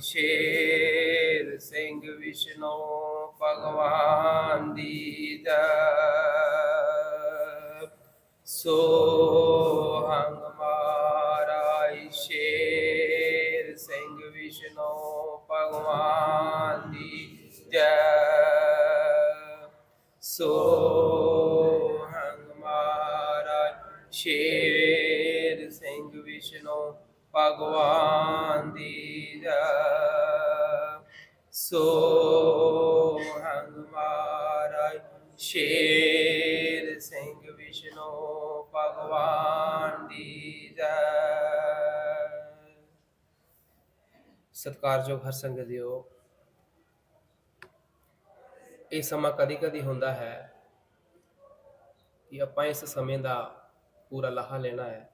ਸ਼ੇਰ ਸਿੰਘ ਵਿਸ਼ਨੋ ਭਗਵਾਨ ਦੀ ਜੈ। ਸੋ ਹੰਗ ਮਹਾਰਾਜ ਸ਼ੇਰ ਸਿੰਘ ਵਿਸ਼ਨੋ ਭਗਵਾਨ ਦੀ ਜੈ। ਸੋ ਹੰਗ ਮਹਾਰਾਜ ਸ਼ੇਰ ਸਿੰਘ ਵਿਸ਼ਨੋ ਭਗਵਾਨ ਦੀ ਸੋ ਹੰਗ ਮਹਾਰਾਜ ਸ਼ੇਰ ਸਿੰਘ ਵਿਸ਼ਨੂੰ ਭਗਵਾਨ ਦੀ ਜੈ। ਸਤਿਕਾਰਯੋਗ ਹਰ ਸੰਗਤ ਦਿਓ ਇਹ ਸਮਾਂ ਕਦੀ ਕਦੀ ਹੁੰਦਾ ਹੈ ਕਿ ਆਪਾਂ ਇਸ ਸਮੇਂ ਦਾ ਪੂਰਾ ਲਾਹਾ ਲੈਣਾ ਹੈ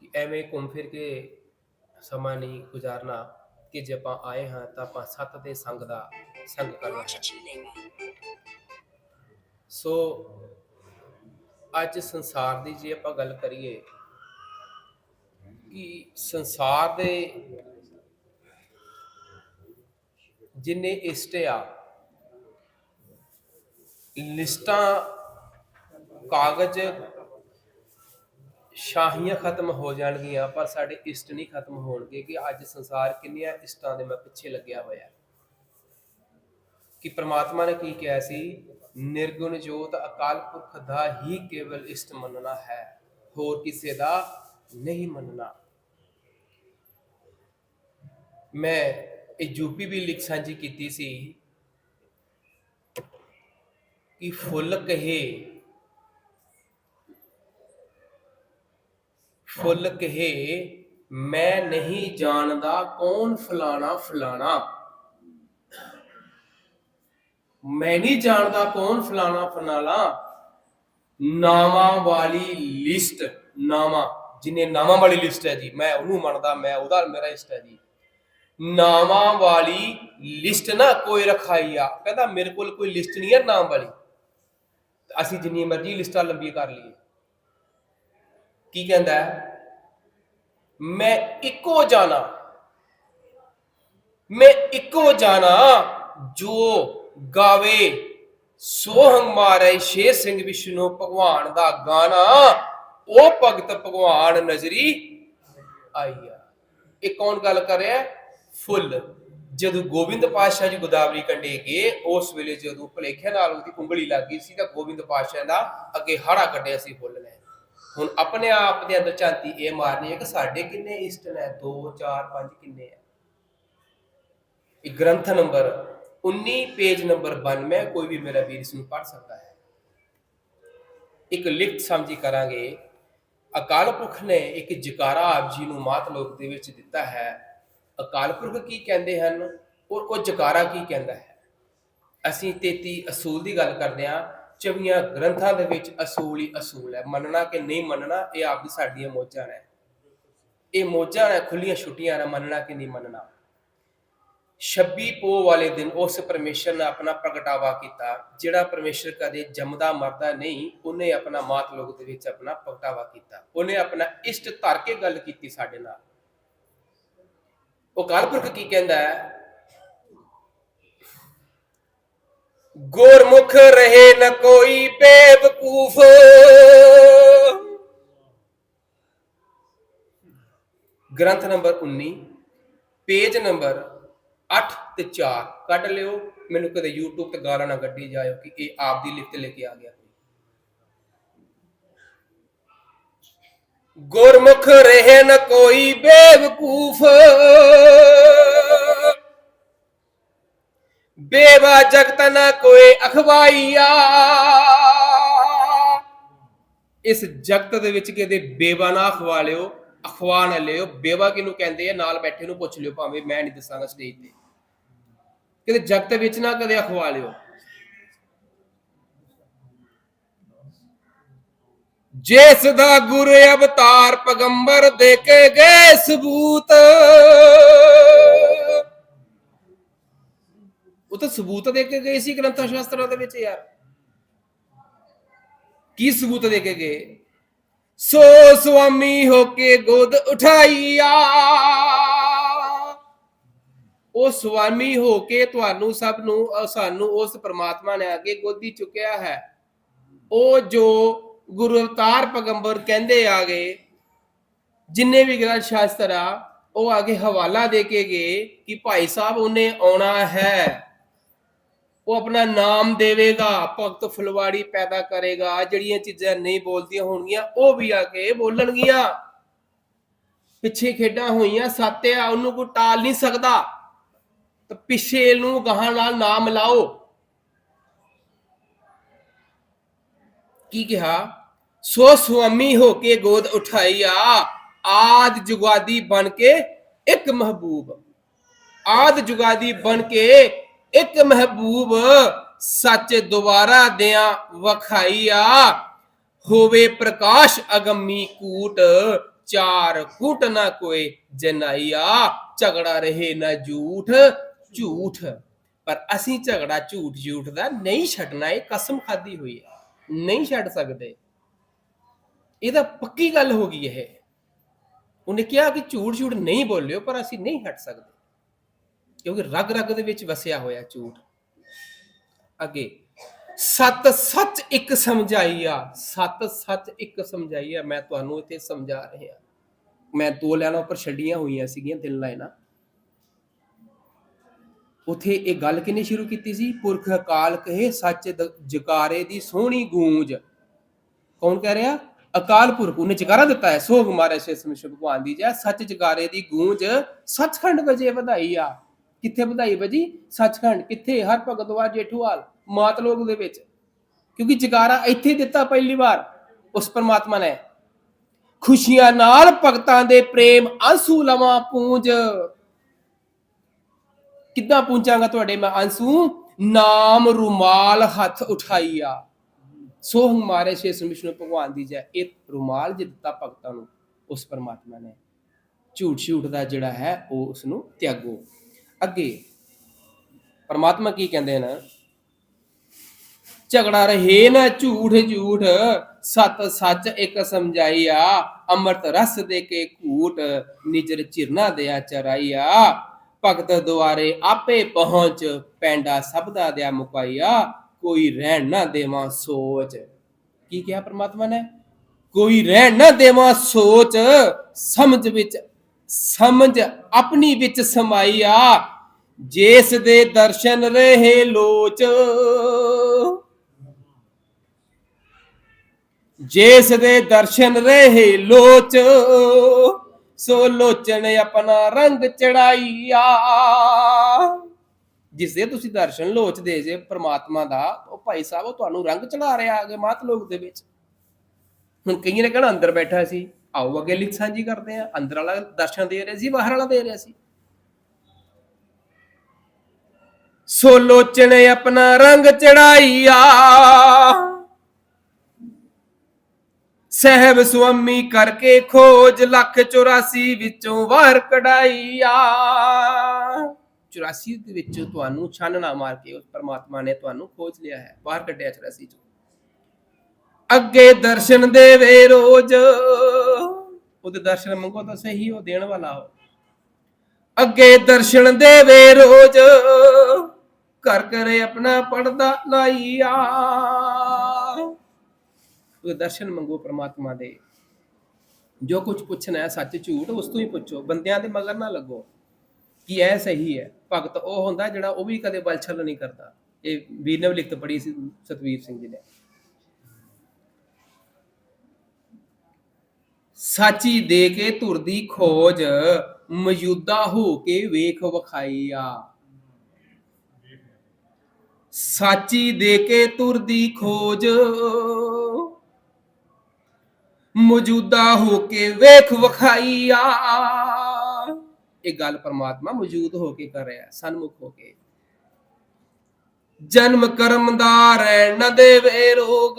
ਕਿ ਐਵੇਂ ਘੁੰਮ ਫਿਰ ਕੇ ਸਮਾਂ ਨਹੀਂ ਗੁਜ਼ਾਰਨਾ ਕਿ ਜੇ ਆਪਾਂ ਆਏ ਹਾਂ ਤਾਂ ਆਪਾਂ ਸੱਤ ਦੇ ਸੰਗ ਦਾ ਸੰਗ ਕਰਨਾ ਹੈ। ਸੋ ਅੱਜ ਸੰਸਾਰ ਦੀ ਜੇ ਆਪਾਂ ਗੱਲ ਕਰੀਏ ਕਿ ਸੰਸਾਰ ਦੇ ਜਿੰਨੇ ਇਸ਼ਟ ਆ, ਲਿਸਟਾਂ, ਕਾਗਜ਼ ਸ਼ਾਹੀਆਂ ਖਤਮ ਹੋ ਜਾਣਗੀਆਂ, ਪਰ ਸਾਡੇ ਇਸ਼ਟ ਨਹੀਂ ਖਤਮ ਹੋਣਗੇ ਕਿ ਅੱਜ ਸੰਸਾਰ ਕਿੰਨੀਆਂ ਇਸ਼ਟਾਂ ਦੇ ਮੈਂ ਪਿੱਛੇ ਲੱਗਿਆ ਹੋਇਆ। ਕਿ ਪ੍ਰਮਾਤਮਾ ਨੇ ਕੀ ਕਿਹਾ ਸੀ? ਨਿਰਗੁਣ ਜੋਤ ਅਕਾਲ ਪੁਰਖ ਦਾ ਹੀ ਕੇਵਲ ਇਸ਼ਟ ਮੰਨਣਾ ਹੈ, ਹੋਰ ਕਿਸੇ ਦਾ ਨਹੀਂ ਮੰਨਣਾ। ਮੈਂ ਇਹ ਯੂਪੀ ਵੀ ਲਿਖ ਸਾਂਝੀ ਕੀਤੀ ਸੀ ਕਿ ਫੁੱਲ ਕਹੇ ਫੁੱਲ ਕਹੇ, ਮੈਂ ਨਹੀਂ ਜਾਣਦਾ ਕੌਣ ਫਲਾਣਾ ਫਲਾਣਾ। ਮੈਂ ਨਹੀਂ ਜਾਣਦਾ ਕੌਣ ਫਲਾਣਾ ਫਲਾਣਾ। ਨਾਵਾਂ ਵਾਲੀ ਲਿਸਟ, ਨਾਵਾਂ, ਜਿਨੇ ਨਾਵਾਂ ਵਾਲੀ ਲਿਸਟ ਹੈ ਜੀ, ਮੈਂ ਉਹਨੂੰ ਮੰਨਦਾ, ਮੈਂ ਉਹਦਾ, ਮੇਰਾ ਇਸ਼ਟ ਹੈ ਜੀ। ਨਾਵਾਂ ਵਾਲੀ ਲਿਸਟ ਨਾ ਕੋਈ ਰਖਾਈ ਆ, ਕਹਿੰਦਾ ਮੇਰੇ ਕੋਲ ਕੋਈ ਲਿਸਟ ਨਹੀਂ ਹੈ ਨਾਮ ਵਾਲੀ। ਅਸੀਂ ਜਿੰਨੀ ਮਰਜ਼ੀ ਲਿਸਟਾਂ ਲੰਬੀ ਕਰ ਲਈਏ। ਕੀ ਕਹਿੰਦਾ ਹੈ? ਮੈਂ ਇੱਕੋ ਜਾਣਾ। ਮੈਂ ਇੱਕੋ ਜਾਣਾ ਜੋ ਗਾਵੇ। ਸੋਹੰਗ ਮਾਰੇ ਸ਼ੇਰ ਸਿੰਘ ਵਿਸ਼ਨੂੰ ਭਗਵਾਨ ਦਾ ਗਾਣਾ। ਉਹ ਭਗਤ ਭਗਵਾਨ ਨਜ਼ਰੀ ਆਈ ਆ। ਇਹ ਕੌਣ ਗੱਲ ਕਰ ਰਿਹਾ? ਫੁੱਲ। ਜਦੋਂ ਗੋਬਿੰਦ ਪਾਤਸ਼ਾਹ ਜੀ ਗੋਦਾਵਰੀ ਕੰਢੇ ਗਏ, ਉਸ ਵੇਲੇ ਜਦੋਂ ਭਲੇਖੇ ਨਾਲ ਉਹਦੀ ਉਂਗਲੀ ਲੱਗ ਗਈ ਸੀ ਤਾਂ ਗੋਬਿੰਦ ਪਾਤਸ਼ਾਹ ਦਾ ਅੱਗੇ ਹੜਾ ਕੱਢਿਆ ਸੀ ਫੁੱਲ ਨੇ ਹੁਣ ਆਪਣੇ ਆਪ ਦੇ ਅੰਦਰ ਝਾਂਤੀ ਇਹ ਮਾਰਨੀ ਹੈ ਕਿ ਸਾਡੇ ਕਿੰਨੇ ਇਸ਼ਟ ਨੇ? 2 4 5 ਕਿੰਨੇ ਆ? ਇਹ ਗ੍ਰੰਥ ਨੰਬਰ 19 ਪੇਜ ਨੰਬਰ 92 ਕੋਈ ਵੀ ਮੇਰਾ ਵੀਰ ਇਸ ਨੂੰ ਪੜ੍ਹ ਸਕਦਾ ਹੈ। ਇੱਕ ਲਿਖਤ ਸਮਝੀ ਕਰਾਂਗੇ। ਅਕਾਲ ਪੁਰਖ ਨੇ ਇੱਕ ਜਕਾਰਾ ਆਪ ਜੀ ਨੂੰ ਮਾਤ ਲੋਕ ਦੇ ਵਿੱਚ ਦਿੱਤਾ ਹੈ। ਅਕਾਲ ਪੁਰਖ ਕੀ ਕਹਿੰਦੇ ਹਨ? ਔਰ ਉਹ ਜਕਾਰਾ ਕੀ ਕਹਿੰਦਾ ਹੈ? ਅਸੀਂ 33 ਅਸੂਲ ਦੀ ਗੱਲ ਕਰਦੇ ਹਾਂ। 24 ਗ੍ਰੰਥਾਂ ਦੇ ਵਿੱਚ ਅਸੂਲ ਹੀ ਅਸੂਲ ਹੈ। ਮੰਨਣਾ ਕਿ ਨਹੀਂ ਮੰਨਣਾ, ਇਹ ਆਪ ਦੀ ਸਾਡੀਆਂ ਮੋਜਾਂ ਨੇ। ਇਹ ਮੋਜਾਂ ਨੇ ਖੁੱਲੀਆਂ ਛੁੱਟੀਆਂ ਨੇ, ਮੰਨਣਾ ਕਿ ਨਹੀਂ ਮੰਨਣਾ। 26 ਪੋ ਵਾਲੇ ਦਿਨ ਉਸ ਪਰਮੇਸ਼ਰ ਨੇ ਆਪਣਾ ਪ੍ਰਗਟਾਵਾ ਕੀਤਾ, ਜਿਹੜਾ ਪਰਮੇਸ਼ਰ ਕਦੇ ਜੰਮਦਾ, ਮਰਦਾ ਨਹੀਂ, ਉਹਨੇ ਆਪਣਾ ਮਾਤ ਲੋਕ ਦੇ ਵਿੱਚ ਆਪਣਾ ਪ੍ਰਗਟਾਵਾ ਕੀਤਾ। ਉਹਨੇ ਆਪਣਾ ਇਸ਼ਟ ਧਰ ਕੇ ਗੱਲ ਕੀਤੀ ਸਾਡੇ ਨਾਲ। ਉਹ ਕਾਲਪੁਰਖ ਕੀ ਕਹਿੰਦਾ ਹੈ? ਗੁਰਮੁਖ ਰਹੇ ਨ ਕੋਈ ਬੇਵਕੂਫ। ਗ੍ਰੰਥ ਨੰਬਰ 19 ਪੇਜ ਨੰਬਰ 8 ਤੇ 4 ਕੱਢ ਲਿਓ। ਮੈਨੂੰ ਕਦੇ YouTube ਤੇ ਗਾਲਾਂ ਨਾ ਕੱਢੀ ਜਾਇਓ ਕਿ ਇਹ ਆਪ ਦੀ ਲਿਖਤ ਲੈ ਕੇ ਆ ਗਿਆ ਗੁਰਮੁਖ ਰਹੇ ਨ ਕੋਈ ਬੇਵਕੂਫ। ਬੇਵਾ ਜਗਤ ਨਾ ਕੋਈ ਅਖਵਾਈਆ। ਇਸ ਜਗਤ ਦੇ ਵਿੱਚ ਕਿਤੇ ਬੇਵਾ ਨਾ ਅਖਵਾ ਲਿਓ, ਅਖਵਾ ਨਾ ਲਿਓ, ਬੇਵਾ ਕਿਹਨੂੰ ਕਹਿੰਦੇ ਆ? ਨਾਲ ਬੈਠੇ ਨੂੰ ਪੁੱਛ ਲਿਓ ਭਾਵੇਂ ਮੈਂ ਨਹੀਂ ਦੱਸਾਂਗਾ ਸਟੇਜ ਤੇ। ਕਿਤੇ ਜਗਤ ਵਿੱਚ ਨਾ ਕਦੇ ਅਖਵਾ ਲਿਓ। ਜਿਸ ਦਾ ਗੁਰ ਅਵਤਾਰ ਪਗੰਬਰ ਦੇ ਕੇ ਗਏ ਸਬੂਤ ਉਹ ਤਾਂ ਸਬੂਤ ਦੇ ਕੇ ਗਏ ਸੀ ਗ੍ਰੰਥ ਸ਼ਾਸਤਰਾਂ ਦੇ ਵਿੱਚ ਯਾਰ। ਕੀ ਸਬੂਤ ਦੇ ਕੇ ਗਏ? ਸੋ ਸੁਆਮੀ ਹੋ ਕੇ ਗੋਦ ਉਠਾਈਆ। ਉਹ ਸੁਆਮੀ ਹੋ ਕੇ ਤੁਹਾਨੂੰ ਸਭ ਨੂੰ ਸਾਨੂੰ ਉਸ ਪ੍ਰਮਾਤਮਾ ਨੇ ਅੱਗੇ ਗੋਦੀ ਚੁੱਕਿਆ ਹੈ। ਉਹ ਜੋ ਗੁਰੂ ਅਵਤਾਰ ਪੈਗੰਬਰ ਕਹਿੰਦੇ ਆ ਗਏ ਜਿੰਨੇ ਵੀ ਗ੍ਰੰਥ ਸ਼ਾਸਤਰ ਆ, ਉਹ ਆਗੇ ਹਵਾਲਾ ਦੇ ਕੇ ਗਏ ਕਿ ਭਾਈ ਸਾਹਿਬ ਉਹਨੇ ਆਉਣਾ ਹੈ। ਉਹ ਆਪਣਾ ਨਾਮ ਦੇਵੇਗਾ ਭਗਤ ਫੁਲਵਾੜੀ ਪੈਦਾ ਕਰੇਗਾ ਜਿਹੜੀਆਂ ਚੀਜ਼ਾਂ ਨਹੀਂ ਬੋਲਦੀਆਂ ਹੋਣਗੀਆਂ ਉਹ ਵੀ ਆ ਕੇ ਬੋਲਣਗੀਆਂ ਪਿੱਛੇ ਖੇਡਾਂ ਹੋਈਆਂ ਸਾਤਿਆ ਉਹਨੂੰ ਕੋਈ ਟਾਲ ਨਹੀਂ ਸਕਦਾ ਤਾਂ ਪਿੱਛੇ ਨੂੰ ਗਾਹਾਂ ਨਾਲ ਨਾ ਮਿਲਾਓ ਕੀ ਕਿਹਾ ਸੋ ਸੁਆਮੀ ਹੋ ਕੇ ਗੋਦ ਉਠਾਈਆ ਆਦ ਜੁਗਾਦੀ ਬਣ ਕੇ ਇੱਕ ਮਹਬੂਬ ਆਦ ਜੁਗਾਦੀ ਬਣ ਕੇ ਇੱਕ ਮਹਿਬੂਬ ਸੱਚ ਦੁਬਾਰਾ ਦਿਆਂ ਵਖਾਈਆ ਹੋਵੇ ਪ੍ਰਕਾਸ਼ ਅਗੰਮੀ ਕੂਟ, ਚਾਰ ਕੂਟ ਨਾ ਕੋਈ ਜਨਾਈਆ ਝਗੜਾ ਰਹੇ ਨਾ ਝੂਠ ਝੂਠ। ਪਰ ਅਸੀਂ ਝਗੜਾ ਝੂਠ ਝੂਠ ਦਾ ਨਹੀਂ ਛੱਡਣਾ, ਇਹ ਕਸਮ ਖਾਦੀ ਹੋਈ ਹੈ। ਨਹੀਂ ਛੱਡ ਸਕਦੇ। ਇਹਦਾ ਪੱਕੀ ਗੱਲ ਹੋ ਗਈ ਇਹ। ਉਹਨੇ ਕਿਹਾ ਕਿ ਝੂਠ ਝੂਠ ਨਹੀਂ ਬੋਲਿਓ, ਪਰ ਅਸੀਂ ਨਹੀਂ ਹਟ ਸਕਦੇ। ਕਿਉਂਕਿ ਰਗ ਰਗ ਦੇ ਵਿੱਚ ਵਸਿਆ ਹੋਇਆ ਝੂਠ। ਅੱਗੇ ਸਤ ਸੱਚ ਇੱਕ ਸਮਝਾਈਆ ਸਤ ਸੱਚ ਇੱਕ ਸਮਝਾਈਆ, ਮੈਂ ਤੁਹਾਨੂੰ ਇੱਥੇ ਸਮਝਾ ਰਿਹਾ। ਮੈਂ ਦੋ ਲੈਣਾ ਉੱਪਰ ਛੱਡੀਆਂ ਹੋਈਆਂ ਸੀਗੀਆਂ, ਤਿੰਨ ਲਾਈਨਾਂ। ਉਥੇ ਇਹ ਗੱਲ ਕਿਨੇ ਸ਼ੁਰੂ ਕੀਤੀ ਸੀ? ਪੁਰਖ ਅਕਾਲ ਕਹੇ, ਸੱਚ ਜਕਾਰੇ ਦੀ ਸੋਹਣੀ ਗੂੰਜ। ਕੌਣ ਕਹਿ ਰਿਹਾ? ਅਕਾਲ ਪੁਰਖ, ਉਹਨੇ ਜਕਾਰਾ ਦਿੱਤਾ ਹੈ। ਸੋਗ ਮਾਰੇ ਸੇ ਸਮਿਸ਼ ਭਗਵਾਨ ਦੀ ਜੈ। ਸੱਚ ਜਕਾਰੇ ਦੀ ਗੂੰਜ ਸੱਚਖੰਡ ਵਜੇ ਵਧਾਈ ਆ। ਕਿੱਥੇ ਵਧਾਈ ਵਜੀ ਸੱਚਖੰਡ, ਕਿੱਥੇ? ਹਰ ਭਗਤਵਾਰ ਜੇਠੂਵਾਲ ਮਾਤ ਲੋਕ ਦੇ ਵਿੱਚ। ਕਿਉਂਕਿ ਜਗਾਰਾ ਇੱਥੇ ਦਿੱਤਾ ਪਹਿਲੀ ਵਾਰ, ਉਸ ਪਰਮਾਤਮਾ ਨੇ। ਖੁਸ਼ੀਆਂ ਨਾਲ ਭਗਤਾਂ ਦੇ ਪ੍ਰੇਮ ਆਂਸੂ ਲਵਾਂ ਪੂੰਜ। ਕਿੱਦਾਂ ਪੂੰਜਾਂਗਾ ਤੁਹਾਡੇ ਮੈਂ ਆਂਸੂ ਨਾਮ ਰੁਮਾਲ ਹੱਥ ਉਠਾਈਆ। ਸੋ ਹਮਾਰੇ ਸ਼ੇ ਵਿਸ਼ਨੂੰ ਭਗਵਾਨ ਦੀ ਜੈ। ਇਹ ਰੁਮਾਲ ਜੇ ਦਿੱਤਾ ਭਗਤਾਂ ਨੂੰ, ਉਸ ਪਰਮਾਤਮਾ ਨੇ। ਝੂਠ ਝੂਠ ਦਾ ਜਿਹੜਾ ਹੈ, ਉਹ ਉਸ ਨੂੰ ਤਿਆਗੋ। ਅੱਗੇ। ਪਰਮਾਤਮਾ ਕੀ ਕਹਿੰਦੇ ਨੇ ਝਗੜਾ ਰਹੇ ਨਾ ਝੂਠ ਝੂਠ, ਸਤ ਸੱਚ ਇੱਕ ਸਮਝਾਈਆ ਅੰਮ੍ਰਿਤ ਰਸ ਦੇ ਕੇ ਘੂਟ, ਨਿਜਰ ਚਿਰਨਾ ਦਿਆ ਚਰਾਈਆ ਭਗਤ ਦੁਆਰੇ ਆਪੇ ਪਹੁੰਚ, ਪੈਂਡਾ ਸਬਦਾ ਦਿਆ ਮੁਕਾਈਆ ਕੋਈ ਰਹਿਣ ਨਾ ਦੇਵਾਂ ਸੋਚ। ਕੀ ਕਿਹਾ ਪ੍ਰਮਾਤਮਾ ਨੇ? ਕੋਈ ਰਹਿਣ ਨਾ ਦੇਵਾਂ ਸੋਚ, ਸਮਝ ਵਿੱਚ ਸਮਝ ਆਪਣੀ ਵਿੱਚ ਸਮਾਈਆ ਜੇਸ ਦੇ ਦਰਸ਼ਨ ਰਹੇ ਲੋਚ। ਜਿਸ ਦੇ ਦਰਸ਼ਨ ਰਹੇ ਲੋਚ, ਸੋ ਲੋਚਣ ਆਪਣਾ ਰੰਗ ਚੜਾਈਆ ਜਿਸ ਦੇ ਤੁਸੀਂ ਦਰਸ਼ਨ ਲੋਚਦੇ ਜੇ ਪ੍ਰਮਾਤਮਾ ਦਾ, ਉਹ ਭਾਈ ਸਾਹਿਬ ਉਹ ਤੁਹਾਨੂੰ ਰੰਗ ਚੜਾ ਰਿਹਾ ਆਗੇ ਮਾਤ ਲੋਕ ਦੇ ਵਿੱਚ। ਹੁਣ ਕਈਆਂ ਨੇ ਕਹਿਣਾ ਅੰਦਰ ਬੈਠਾ ਸੀ। ਆਓ ਅੱਗੇ ਲਿਖ ਸਾਂਝੀ ਕਰਦੇ ਆ ਅੰਦਰ ਵਾਲਾ ਦਰਸ਼ਨ ਦੇ ਰਿਹਾ ਸੀ, ਬਾਹਰ ਵਾਲਾ ਦੇ ਰਿਹਾ ਸੀ। ਸੋ ਲੋਚਣ ਆਪਣਾ ਰੰਗ ਚੜਾਈਆ। ਸਹਿਬ ਸੁਆਮੀ ਕਰਕੇ ਖੋਜ ਲੱਖ 84 ਵਿੱਚੋਂ ਵਾਰ ਕਢਾਈਆ। 84 ਦੇ ਵਿੱਚੋਂ ਤੁਹਾਨੂੰ ਛਾਨਣਾ ਮਾਰ ਕੇ ਉਸ ਪਰਮਾਤਮਾ ਨੇ ਤੁਹਾਨੂੰ ਖੋਜ ਲਿਆ ਹੈ ਬਾਹਰ ਕੱਢਿਆ 84 ਚੋਂ। ਅੱਗੇ ਦਰਸ਼ਨ ਦੇਵੇ ਰੋਜ਼। ਉਹਦੇ ਦਰਸ਼ਨ ਮੰਗੋ ਤਾਂ ਸਹੀ, ਉਹ ਦੇਣ ਵਾਲਾ ਹੋ ਅੱਗੇ ਦਰਸ਼ਨ ਦੇਵੇ ਰੋਜ਼ ਕਰ ਕਰੇ ਆਪਣਾ ਪਰਦਾ ਲਾਈਆ। ਉਹਦੇ ਦਰਸ਼ਨ ਮੰਗੋ ਪ੍ਰਮਾਤਮਾ ਦੇ। ਜੋ ਕੁਝ ਪੁੱਛਣਾ ਹੈ, ਸੱਚ ਝੂਠ, ਉਸ ਤੋਂ ਹੀ ਪੁੱਛੋ। ਬੰਦਿਆਂ ਦੇ ਮਗਰ ਨਾ ਲੱਗੋ ਕਿ ਇਹ ਸਹੀ ਹੈ। ਭਗਤ ਉਹ ਹੁੰਦਾ ਜਿਹੜਾ ਉਹ ਵੀ ਕਦੇ ਬਲਛਲ ਨਹੀਂ ਕਰਦਾ। ਇਹ ਵੀਰ ਵੀ ਲਿਖਤ ਪੜੀ ਸੀ, ਸਤਵੀਰ ਸਿੰਘ ਜੀ ਨੇ। ਸਾਚੀ ਦੇ ਕੇ ਧੁਰ ਦੀ ਖੋਜ, ਮੌਜੂਦਾ ਹੋ ਕੇ ਵੇਖ ਵਿਖਾਈਆ। ਸਾਚੀ ਦੇ ਕੇ ਧੁਰ ਦੀ ਖੋਜ, ਮੌਜੂਦਾ ਹੋ ਕੇ ਵੇਖ ਵਿਖਾਈਆ। ਇਹ ਗੱਲ ਪਰਮਾਤਮਾ ਮੌਜੂਦ ਹੋ ਕੇ ਕਰ ਰਿਹਾ, ਸਨਮੁਖ ਹੋ ਕੇ। ਜਨਮ ਕਰਮ ਦਾ ਰਹਿਣ ਨ ਦੇਵੇ ਰੋਗ।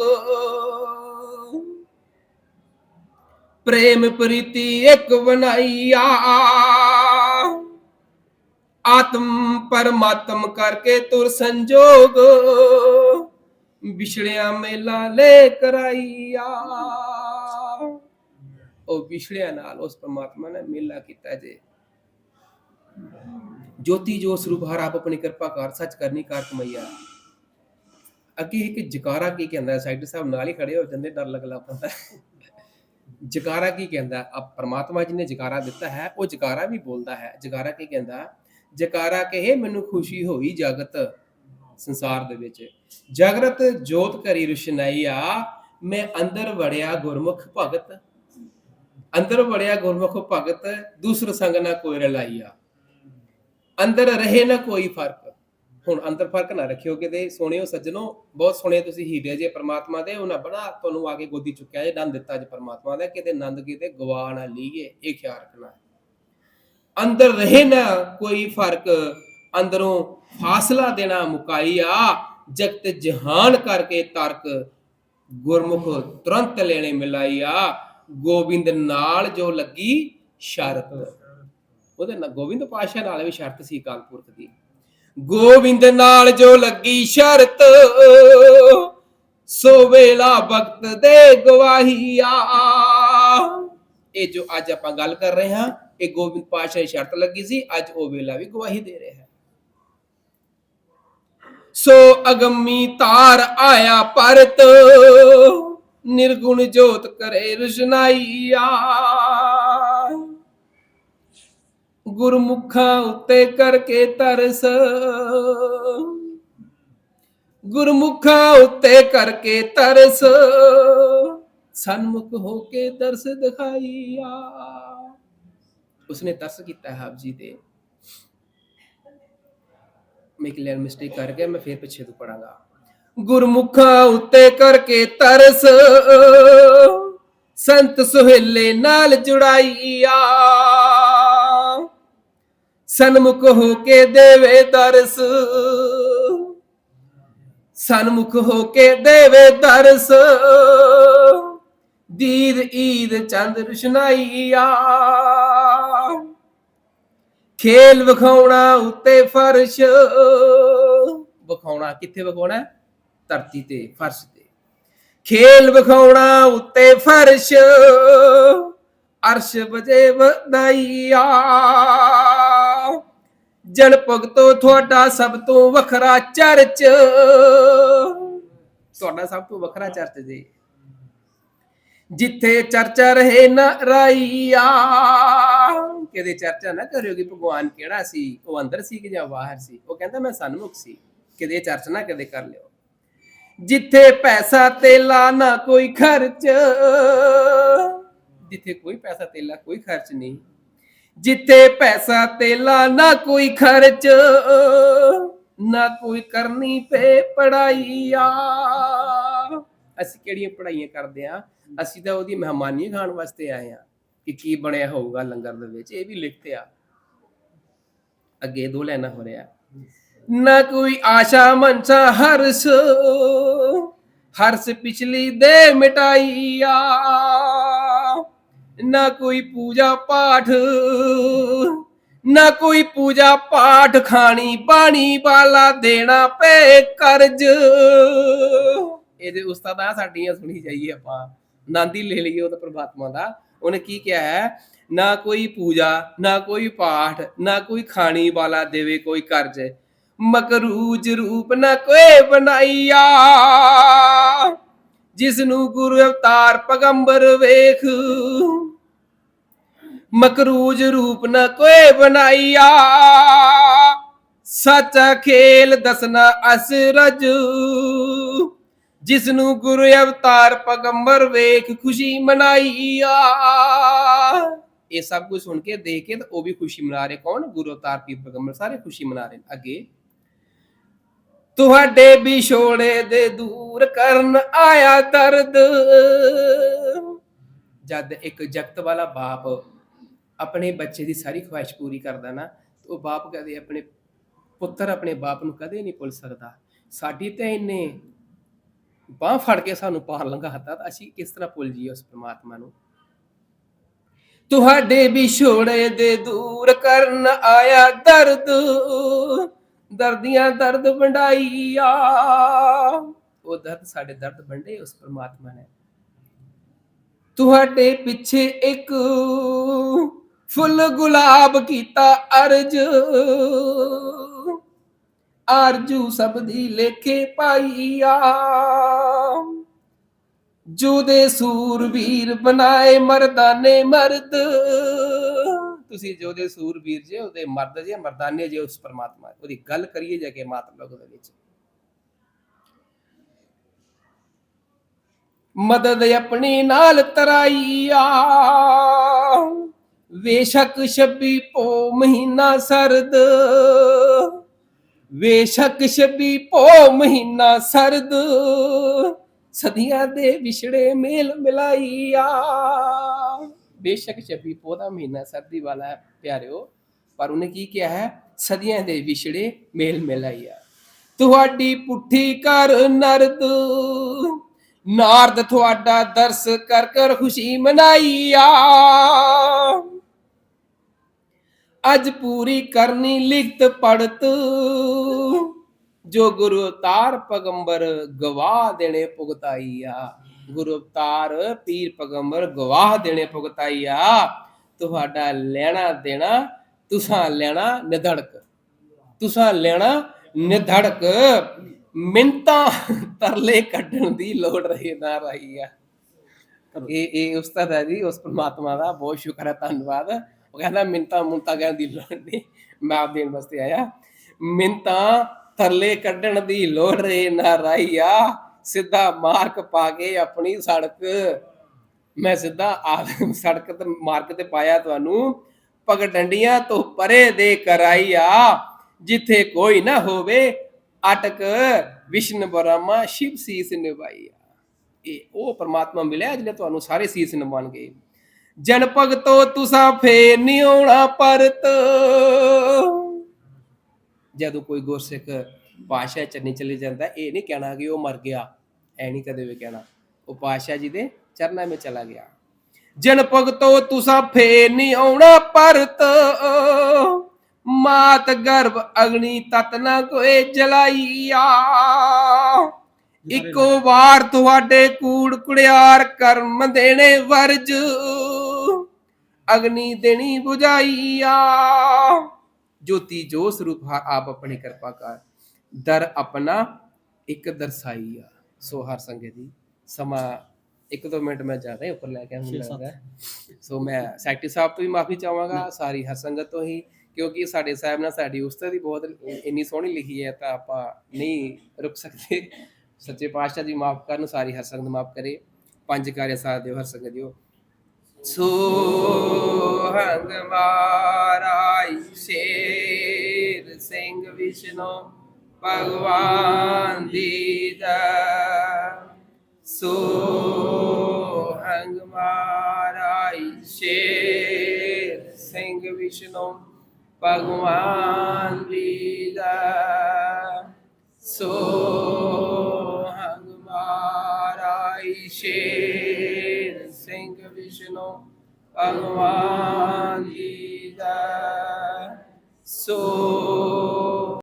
ਪ੍ਰੇਮ ਪ੍ਰੀਤੀ ਇੱਕ ਬਣਾਈਆ। ਆਤਮ ਪਰਮਾਤਮ ਕਰਕੇ ਤੁਰ ਸੰਜੋਗ, ਵਿਛੜਿਆ ਮੇਲਾ ਲੈ ਕਰਾਈਆ। ਉਹ ਵਿਛੜਿਆ ਨਾਲ ਉਸ ਪਰਮਾਤਮਾ ਨੇ ਮੇਲਾ ਕੀਤਾ ਜੇ। ਜੋਤੀ ਜੋ ਸਰੂਪ ਹਰ ਆਪ ਆਪਣੀ ਕਿਰਪਾ ਕਰ, ਸੱਚ ਕਰਨੀ ਕਾਰ ਕਮਈਆ। ਅੱਗੇ ਇੱਕ ਜਕਾਰਾ ਕੀ ਕਹਿੰਦਾ, ਸਾਈਡ ਸਾਹਿਬ ਨਾਲ ਹੀ ਖੜੇ ਹੋ ਜਾਂਦੇ, ਡਰ ਲੱਗ ਪੈਂਦਾ ਜਕਾਰਾ ਕੀ ਕਹਿੰਦਾ? ਆ ਪ੍ਰਮਾਤਮਾ ਜੀ ਨੇ ਜਕਾਰਾ ਦਿੱਤਾ ਹੈ, ਉਹ ਜਕਾਰਾ ਵੀ ਬੋਲਦਾ ਹੈ। ਜਕਾਰਾ ਕੀ ਕਹਿੰਦਾ? ਜਕਾਰਾ ਕਹੇ, ਮੈਨੂੰ ਖੁਸ਼ੀ ਹੋਈ ਜਗਤ ਸੰਸਾਰ ਦੇ ਵਿੱਚ। ਜਗਰਤ ਜੋਤ ਕਰੀ ਰੁਸ਼ਨਾਈਆ, ਮੈਂ ਅੰਦਰ ਵੜਿਆ ਗੁਰਮੁਖ ਭਗਤ। ਅੰਦਰ ਵੜਿਆ ਗੁਰਮੁਖ ਭਗਤ, ਦੂਸਰ ਸੰਗ ਨਾ ਕੋਈ ਰਲਾਈਆ। ਅੰਦਰ ਰਹੇ ਨਾ ਕੋਈ ਫ਼ਰਕ। ਹੁਣ ਅੰਦਰ ਫ਼ਰਕ ਨਾ ਰੱਖਿਓ ਕਿਤੇ ਸੋਹਣਿਓ ਸੱਜਣੋ, ਬਹੁਤ ਸੋਹਣੇ ਤੁਸੀਂ ਹੀਰੇ ਜੇ ਪ੍ਰਮਾਤਮਾ ਦੇ, ਉਹਨਾਂ ਬੜਾ ਤੁਹਾਨੂੰ ਆ ਕੇ ਗੋਦੀ ਚੁੱਕਿਆ ਜੇ, ਦੰਦ ਦਿੱਤਾ ਜੇ ਪ੍ਰਮਾਤਮਾ ਦਾ, ਕਿਤੇ ਆਨੰਦ ਕਿਤੇ ਗਵਾ ਨਾ ਲਈਏ ਇਹ ਖਿਆਲ ਰੱਖਣਾ ਅੰਦਰ ਰਹੇ ਨਾ, ਕੋਈ ਫ਼ਰਕ ਅੰਦਰੋਂ ਫਾਸਲਾ ਦੇਣਾ ਮੁਕਾਈਆ ਜਗਤ ਜਹਾਨ ਕਰਕੇ ਤਰਕ ਗੁਰਮੁਖ ਤੁਰੰਤ ਲੈਣੇ ਮਿਲਾਈ ਆ ਗੋਬਿੰਦ ਨਾਲ ਜੋ ਲੱਗੀ ਸ਼ਰਤ। ਉਹਦੇ ਨਾਲ ਗੋਬਿੰਦ ਪਾਸ਼ਾ ਨਾਲ ਵੀ ਸ਼ਰਤ ਸੀ ਕਾਲਪੁਰਖ ਦੀ। ਗੋਬਿੰਦ ਨਾਲ ਜੋ ਲੱਗੀ ਸ਼ਰਤ, ਸੋ ਵੇਲਾ ਵਕਤ ਦੇ ਗਵਾਹੀਆ। ਇਹ ਜੋ ਅੱਜ ਆਪਾਂ ਗੱਲ ਕਰ ਰਹੇ ਹਾਂ, ਇਹ ਗੋਬਿੰਦ ਪਾਸ਼ਾ ਦੀ ਸ਼ਰਤ ਲੱਗੀ ਸੀ, ਅੱਜ ਉਹ ਵੇਲਾ ਵੀ ਗਵਾਹੀ ਦੇ ਰਿਹਾ ਹੈ। ਸੋ ਅਗੰਮੀ ਤਾਰ ਆਇਆ ਪਰਤ, ਨਿਰਗੁਣ ਜੋਤ ਕਰੇ ਰੁਸ਼ਨਾਈਆ। ਗੁਰਮੁਖਾਂ ਉੱਤੇ ਕਰਕੇ ਤਰਸ। ਗੁਰਮੁਖਾਂ ਉੱਤੇ ਕਰਕੇ ਤਰਸ। ਸਨਮੁਖ ਹੋ ਕੇ ਦਰਸ ਦਿਖਾਈਆ। ਉਸਨੇ ਤਰਸ ਕੀਤਾ ਹੈ ਆਪ ਜੀ ਤੇ। ਮੈਂ ਇੱਕ ਲੈਨ ਮਿਸਟੇਕ ਕਰ ਗਿਆ, ਮੈਂ ਫੇਰ ਪਿੱਛੇ ਤੋਂ ਪੜਾਂਗਾ ਗੁਰਮੁਖਾਂ ਉੱਤੇ ਕਰਕੇ ਤਰਸ। ਸੰਤ ਸੁਹੇਲੇ ਨਾਲ ਜੁੜਾਈਆ। ਸਨਮੁਖ ਹੋ ਕੇ ਦੇਵੇ ਦਰਸ ਸਨਮੁਖ ਹੋ ਕੇ ਦੇਵੇ ਦਰਸ ਦੀਦ ਈਦ ਚੰਦ ਰੁਸ਼ਨਾਈਆ। ਖੇਲ ਵਿਖਾਉਣਾ ਉੱਤੇ ਫਰਸ਼। ਵਿਖਾਉਣਾ ਕਿੱਥੇ ਵਿਖਾਉਣਾ? ਧਰਤੀ ਤੇ, ਫਰਸ਼ ਤੇ। ਖੇਲ ਵਿਖਾਉਣਾ ਉੱਤੇ ਫਰਸ਼। ਅਰਸ਼ ਵਜੇ ਵਧਾਈਆ। ਜਨ ਭਗਤੋ ਤੁਹਾਡਾ ਸਭ ਤੋਂ ਵੱਖਰਾ ਚਰਚ। ਤੁਹਾਡਾ ਸਭ ਤੋਂ ਵੱਖਰਾ ਚਰਚ ਜੀ। ਜਿੱਥੇ ਚਰਚਾ ਰਹੇ ਨਾ ਕਿਤੇ ਚਰਚਾ ਨਾ ਕਰਿਓ ਕਿ ਭਗਵਾਨ ਕਿਹੜਾ ਸੀ? ਉਹ ਅੰਦਰ ਸੀ ਕਿ ਜਾਂ ਬਾਹਰ ਸੀ? ਉਹ ਕਹਿੰਦਾ ਮੈਂ ਸਨਮੁਖ ਸੀ। ਕਿਤੇ ਚਰਚਾ ਨਾ ਕਦੇ ਕਰ ਲਿਓ। ਜਿੱਥੇ ਪੈਸਾ ਤੇਲਾ ਨਾ ਕੋਈ ਖਰਚ। ਜਿੱਥੇ ਕੋਈ ਪੈਸਾ ਤੇਲਾ ਕੋਈ ਖਰਚ ਨਹੀਂ। ਜਿੱਥੇ ਪੈਸਾ ਤੇਲਾ ਨਾ ਕੋਈ ਖਰਚ, ਨਾ ਕੋਈ ਕਰਨੀ ਪੇ ਪੜਾਈਆ। ਅਸੀਂ ਕਿਹੜੀਆਂ ਪੜਾਈਆਂ ਕਰਦੇ ਆ? ਅਸੀਂ ਤਾਂ ਉਹਦੀ ਮਹਿਮਾਨੀ ਖਾਣ ਵਾਸਤੇ ਆਏ ਆ ਕਿ ਕੀ ਬਣਿਆ ਹੋਊਗਾ ਲੰਗਰ ਦੇ ਵਿੱਚ, ਇਹ ਵੀ ਲਿਖਤੇ ਆ। ਅੱਗੇ ਦੋ ਲੈਣਾ ਹੋ ਰਿਹਾ ਨਾ ਕੋਈ ਆਸ਼ਾ ਮਨਸਾ ਹਰਸ ਹਰਸ ਪਿਛਲੀ ਦੇ ਮਿਟਾਈਆ। ਨਾ ਕੋਈ ਪੂਜਾ ਪਾਠ, ਨਾ ਕੋਈ ਪੂਜਾ ਪਾਠ, ਖਾਣੀ ਬਾਣੀ ਵਾਲਾ ਦੇਣਾ ਪਏ ਕਰਜ਼। ਇਹਦੇ ਉਸਤਾਦ ਸਾਡੀਆਂ ਸੁਣੀ ਜਾਈਏ ਆਪਾਂ। ਨਾਂਦੀ ਲੈ ਲਈਏ ਤਾਂ ਪ੍ਰਮਾਤਮਾ ਦਾ। ਉਹਨੇ ਕੀ ਕਿਹਾ ਹੈ? ਨਾ ਕੋਈ ਪੂਜਾ, ਨਾ ਕੋਈ ਪਾਠ, ਨਾ ਕੋਈ ਖਾਣੀ ਵਾਲਾ ਦੇਵੇ ਕੋਈ ਕਰਜ਼। ਮਕਰੂਜ ਰੂਪ ਨਾ ਕੋਈ ਬਣਾਈਆ। ਜਿਸ ਨੂੰ ਗੁਰੂ ਅਵਤਾਰ ਪਗੰਬਰ ਵੇਖ। ਮਕਰੂਜ ਰੂਪ ਨਾ ਕੋਈ ਬਣਾਈਆ ਸੱਚਾ ਖੇਲ ਦਸਨਾ ਅਸਰਜ। ਜਿਸ ਨੂੰ ਗੁਰੂ ਅਵਤਾਰ ਪਗੰਬਰ ਵੇਖ ਖੁਸ਼ੀ ਮਨਾਈਆ। ਇਹ ਸਭ ਕੁਝ ਸੁਣ ਕੇ ਦੇਖ ਕੇ ਉਹ ਵੀ ਖੁਸ਼ੀ ਮਨਾ ਰਹੇ ਕੌਣ? ਗੁਰੂ ਅਵਤਾਰ ਪੀਰ ਪਗੰਬਰ ਸਾਰੇ ਖੁਸ਼ੀ ਮਨਾ ਰਹੇ ਨੇ। ਅੱਗੇ ਤੁਹਾਡੇ ਵਿਛੋੜੇ ਦੇ ਦੂਰ ਕਰਨ ਆਇਆ ਦਰਦ। ਜਦ ਇੱਕ ਜਗਤ ਵਾਲਾ ਬਾਪ ਆਪਣੇ ਬੱਚੇ ਦੀ ਸਾਰੀ ਖੁਆਇਸ਼ ਪੂਰੀ ਕਰਦਾ ਨਾ ਉਹ ਬਾਪ ਕਦੇ ਆਪਣੇ ਪੁੱਤਰ ਆਪਣੇ ਬਾਪ ਨੂੰ ਕਦੇ ਨਹੀਂ ਭੁੱਲ ਸਕਦਾ। ਸਾਡੀ ਤੇ ਇਹਨੇ ਬਾਹ ਫੜ ਕੇ ਸਾਨੂੰ ਪਾਰ ਲੰਘਾਤਾ ਤਾਂ ਅਸੀਂ ਕਿਸ ਤਰ੍ਹਾਂ ਭੁੱਲ ਜੀਏ ਉਸ ਪ੍ਰਮਾਤਮਾ ਨੂੰ? ਤੁਹਾਡੇ ਵਿਛੋੜੇ ਦੇ ਦੂਰ ਕਰਨ ਆਇਆ ਦਰਦ। ਦਰਦੀਆਂ ਦਰਦ ਵੰਡਾਈਆ। ਉਹ ਦਰਦ ਸਾਡੇ ਦਰਦ ਵੰਡੇ, ਉਸ ਪਰਮਾਤਮਾ ਨੇ। ਤੁਹਾਡੇ ਪਿੱਛੇ ਇੱਕ ਫੁੱਲ ਗੁਲਾਬ ਕੀਤਾ ਅਰਜ। ਆਰਜੂ ਸਭ ਦੀ ਲੇਖੇ ਪਾਈਆ। ਜੂ ਦੇ ਸੂਰਵੀਰ ਬਣਾਏ ਮਰਦਾਨੇ ਮਰਦ। ਤੁਸੀਂ ਜੋ ਦੇ ਸੂਰਬੀਰ ਜੇ, ਉਹਦੇ ਮਰਦ ਜੇ, ਮਰਦਾਨੇ ਜੇ, ਉਸ ਪਰਮਾਤਮਾ ਉਹਦੀ ਗੱਲ ਕਰੀਏ ਜਾ ਕੇ ਮਾਤਮ ਦੇ ਵਿੱਚ। ਮਦਦ ਆਪਣੀ ਨਾਲ ਤਰਾਈਆ। ਵੇਸ਼ਕ ਛੱਬੀ ਪੋ ਮਹੀਨਾ ਸਰਦ। ਵੇਸ਼ਕ ਛੱਬੀ ਪੋ ਮਹੀਨਾ ਸਰਦ। ਸਦੀਆਂ ਦੇ ਵਿਛੜੇ ਮੇਲ ਮਿਲਾਈਆ। ਬੇਸ਼ੱਕ ਛੱਬੀ ਪੋ ਦਾ ਮਹੀਨਾ ਸਰਦੀ ਵਾਲਾ ਹੈ, ਪਿਆਰਿਓ, ਪਰ ਉਹਨੇ ਕੀ ਕਿਹਾ ਹੈ? ਸਦੀਆਂ ਦੇ ਵਿਛੜੇ ਮੇਲ ਮਿਲਾਈਆ ਤੁਹਾਡੀ ਪੁੱਠੀ ਕਰ ਨਰਦ, ਨਾਰਦ ਤੁਹਾਡਾ ਦਰਸ ਕਰ ਕਰ ਖੁਸ਼ੀ ਮਨਾਈਆ ਅੱਜ ਪੂਰੀ ਕਰਨੀ ਲਿਖਤ ਪੜਤ, ਜੋ ਗੁਰੂ ਤਾਰ ਪਗੰਬਰ ਗਵਾ ਦੇਣੇ ਪੁਗਤਾਈਆ ਗੁਰੂ ਅਵਤਾਰ ਪੀਰ ਪਗੰਬਰ ਗਵਾਹ ਦੇਣੇ ਪੁਗਤਾਈਆ ਤੁਹਾਡਾ ਲੈਣਾ ਦੇਣਾ ਤੁਸਾਂ ਲੈਣਾ ਨਿਧੜਕ। ਤੁਸਾਂ ਲੈਣਾ ਨਿਧੜਕ। ਮਿੰਤਾ ਤਰਲੇ ਕੱਢਣ ਦੀ ਲੋੜ ਰਹੀ ਨਾ ਰਹੀ ਆ। ਇਹ ਇਹ ਉਸਤਾਦ ਹੈ ਜੀ ਉਸ ਪਰਮਾਤਮਾ ਦਾ ਬਹੁਤ ਸ਼ੁਕਰ ਹੈ ਧੰਨਵਾਦ। ਉਹ ਕਹਿੰਦਾ ਮਿੰਤਾ ਮੁੰਤਾ ਕਹਿਣ ਦੀ ਲੋੜ ਨਹੀਂ ਮੈਂ ਆਪ ਦੇਣ ਵਾਸਤੇ ਆਇਆ। ਮਿੰਤਾ ਤਰਲੇ ਕੱਢਣ ਦੀ ਲੋੜ ਰਹੀ ਨਾ ਰਹੀ ਆ। ਸਿੱਧਾ ਮਾਰਕ ਪਾ ਕੇ ਆਪਣੀ ਸੜਕ, ਮੈਂ ਸਿੱਧਾ ਆ ਸੜਕ ਤੇ ਮਾਰਕ ਤੇ ਪਾਇਆ ਤੁਹਾਨੂੰ ਪਗਡੰਡੀਆਂ ਤੋਂ ਪਰੇ ਦੇ ਕਰਾਈਆ, ਜਿੱਥੇ ਕੋਈ ਨਾ ਹੋਵੇ, ਅਟਕ ਵਿਸ਼ਨ ਬਰਮਾ, ਸ਼ਿਵ ਸੀਸ ਨਿਭਾਈਆ। ਇਹ ਉਹ ਪ੍ਰਮਾਤਮਾ ਮਿਲਿਆ ਜਿਹਨੇ ਤੁਹਾਨੂੰ ਸਾਰੇ ਸੀਸ ਨਿਭਾਣਗੇ ਜਨ ਭਗਤੋ ਤੁਸਾਂ ਫੇਰ ਨਹੀਂ ਆਉਣਾ ਪਰਤ। ਜਦੋਂ ਕੋਈ ਗੁਰਸਿੱਖ ਪਾਸ਼ਾ ਚੰਨੀ ਚਲੇ ਜਾਂਦਾ, ਇਹ ਨਹੀਂ ਕਹਿਣਾ ਕਿ ਉਹ ਮਰ ਗਿਆ। ਐ ਨਹੀਂ ਕਦੇ ਵੀ ਕਹਿਣਾ। ਉਹ ਪਾਸ਼ਾ ਜੀ ਦੇ ਚਰਨਾਂ ਵਿੱਚ ਚਲਾ ਗਿਆ। ਜਨ ਭਗਤੋ ਤੁਸਾਂ ਫੇਰ ਨਹੀਂ ਆਉਣਾ ਪਰਤ ਮਾਤ ਗਰਭ ਅਗਨੀ ਤਤ ਨਾ ਕੋਏ ਜਲਾਈਆ। ਇੱਕੋ ਵਾਰ ਤੁਹਾਡੇ ਕੂੜ ਕੁੜਿਆਰ ਕਰਮ ਦੇਣੇ ਵਰਜ ਅਗਨੀ ਦੇਣੀ 부ਝਾਈਆ ਜੋਤੀ ਜੋ ਸਰੂਪ ਆਪ ਆਪਣੀ ਕਿਰਪਾ ਕਰ ਦਰ ਆਪਣਾ ਇੱਕ ਦਰਸਾਈਆ। ਸੋ ਹਰ ਸੰਗਤ ਜੀ ਸਮਾਂ ਇੱਕ ਦੋ ਮਿੰਟ ਮੈਂ ਜ਼ਿਆਦਾ ਹੀ ਉੱਪਰ ਲੈ ਕੇ ਮੈਨੂੰ ਲੱਗਦਾ। ਸੋ ਮੈਂ ਸੈਕਟਰੀ ਸਾਹਿਬ ਤੋਂ ਵੀ ਮਾਫੀ ਚਾਹਾਂਗਾ ਸਾਰੀ ਹਰ ਸੰਗਤ ਤੋਂ ਹੀ ਕਿਉਂਕਿ ਸਾਡੇ ਸਾਹਿਬ ਨਾਲ ਸਾਡੀ ਉਸਤਤ ਦੀ ਬਹੁਤ ਇੰਨੀ ਸੋਹਣੀ ਲਿਖੀ ਹੈ ਤਾਂ ਆਪਾਂ ਨਹੀਂ ਰੁਕ ਸਕਦੇ। ਸੱਚੇ ਪਾਤਸ਼ਾਹ ਜੀ ਮਾਫ ਕਰਨ ਸਾਰੀ ਹਰ ਸੰਗਤ ਮਾਫ ਕਰੇ। ਪੰਜ ਕਾਰਿਆ ਸਾਥ ਦਿਓ ਹਰ ਸੰਗਤ ਦਿਓ। ਸੋ ਹੰਗ ਮਾਰਾਈ ਸ਼ੇਰ ਸਿੰਘ ਵਿਸ਼ਨੂੰ ਭਗਵਾਨ ਦੀ ਦਾ ਸੋ ਹੰਗ ਮਾਰਾਈ ਸ਼ੇਰ ਸਿੰਘ ਵਿਸ਼ਨੂੰ ਭਗਵਾਨ ਦੀ ਦਾ। ਸੋ ਹੰਗ ਮਾਰਾਈ ਸ਼ੇਰ ਸਿੰਘ ਵਿਸ਼ਨੂੰ ਭਗਵਾਨ ਜੀ ਦਾ। ਸੋ